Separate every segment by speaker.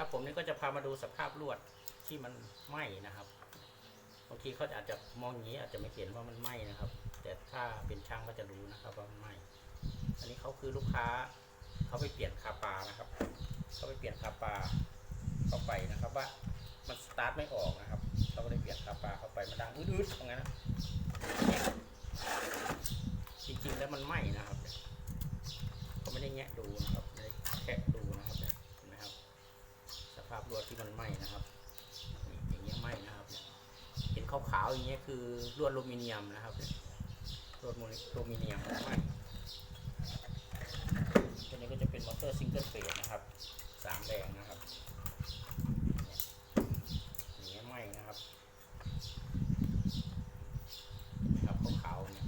Speaker 1: ครับผมนี่ก็จะพามาดูสภาพลวดที่มันไหม้นะครับบางทีเขาอาจจะมองอย่างนี้อาจจะไม่เห็นว่ามันไหม้นะครับ แต่ถ้าเป็นช่างก็จะรู้นะครับว่ามันไหม้อันนี้เขาคือลูกค้าเขาไปเปลี่ยนคาปานะครับเขาไปเปลี่ยนคาปาเข้าไปนะครับว่ามันสตาร์ทไม่ออกนะครับเขาก็เลยเปลี่ยนคาปาเข้าไปมันดังอืดๆตรงนั้นนะจริงๆแล้วมันไหม้นะครับเขาไม่ได้แงะดูนะครับ ที่มันไหม้นะครับ อย่างเงี้ยไหม้นะครับเห็นขาวๆอย่างเงี้ยคือลวดอลูมิเนียมนะครับลวดอลูมิเนียมไหม้ตัวนี้ก็จะเป็นมอเตอร์ซิงเกิลเฟสนะครับสามแรงนะครับอย่างเงี้ยไหม้นะครับครับขาวๆเนี่ย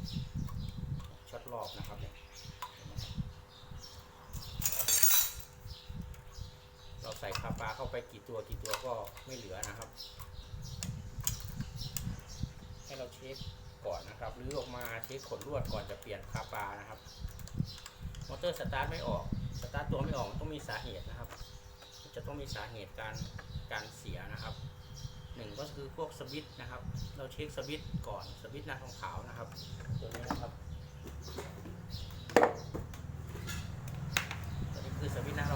Speaker 1: ช็อตรอบนะครับเนี่ยเห็นไหมครับ เรา ใส่คาปลาเข้าไปกี่ตัวกี่ตัวก็ไม่เหลือนะครับ ให้เราเช็คก่อนนะครับหรือออกมาเช็คขนลวดก่อนจะเปลี่ยนคาปลานะครับ มอเตอร์สตาร์ทไม่ออกสตาร์ทตัวไม่ออกต้องมีสาเหตุนะครับ จะต้องมีสาเหตุการการเสียนะครับหนึ่งก็คือพวกสวิตช์นะครับ เราเช็คสวิตช์ก่อนสวิตช์หน้าทองขาวนะครับตัวนี้นะครับตัวนี้คือสวิตช์หน้า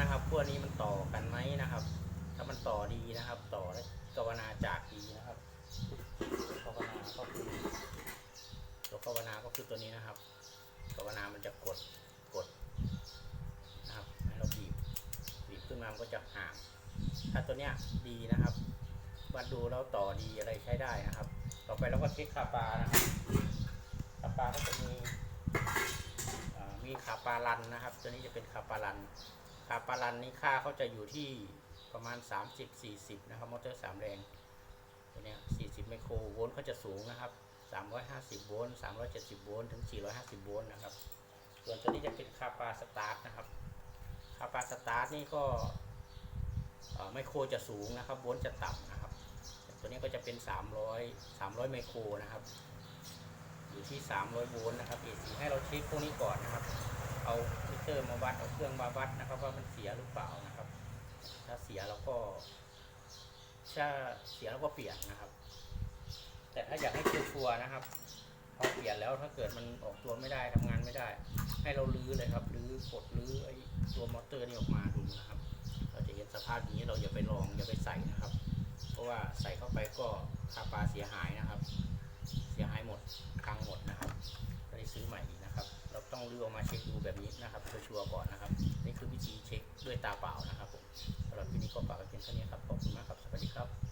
Speaker 1: นะครับพวนี้มันต่อกันไหมนะครับ ถ้ามันต่อดีนะครับ ต่อได้กวนาจากดีนะครับกวนาก็คือตัวกวนาก็คือตัวนี้นะครับกวนามันจะกดกดนะครับให้เราบีบบีบขึ้นมามันก็จะห่าง ถ้าตัวเนี้ยดีนะครับวัดดูแล้วต่อดีอะไรใช้ได้นะครับ ต่อไปเราก็เช็คคาปลานะครับคาปลาก็จะมีมีคาปลาลันนะครับ ตัวนี้จะเป็นคาปลาลัน คาปาลันนี้ค่าเขาจะอยู่ที่ประมาณ 30-40 นะครับ มอเตอร์สามแรงตัวนี้40 ไมโครโวลต์เขาจะสูงนะครับ 350 โวลต์ 370 โวลต์ ถึง 450 โวลต์นะครับ ส่วนตัวนี้จะเป็นคาปาสตาร์ทนะครับ คาปาสตาร์ทนี่ก็ไมโครจะสูงนะครับ โวลต์จะต่ำนะครับ ตัวนี้ก็จะเป็น 300 300 ไมโครนะครับ อยู่ที่ 300 โวลต์นะครับ AC ให้เราเช็คพวกนี้ก่อนนะครับ เอา เตอร์มาวัดเอาเครื่องมาวัดนะครับว่ามันเสียหรือเปล่านะครับ ถ้าเสียเราก็ถ้าเสียเราก็เปลี่ยนนะครับ แต่ถ้าอยากให้ชัวร์นะครับพอเปลี่ยนแล้วถ้าเกิดมันออกตัวไม่ได้ทำงานไม่ได้ ให้เราลื้อเลยครับลื้อกดลื้อไอ้ตัวมอเตอร์นี่ออกมาดูนะครับ เราจะเห็นสภาพนี้เราอย่าไปลองอย่าไปใส่นะครับ เพราะว่าใส่เข้าไปก็คาปลาเสียหายนะครับ เสียหายหมดพังหมดนะ อออกมาเช็คดูแบบนี้นะครับชัวร์ก่อนนะครับ นี่คือวิธีเช็คด้วยตาเปล่านะครับผมสำหรับที่นี้ก็ฝากไว้เพียงเท่านี้ครับ ขอบคุณมากครับ สวัสดีครับ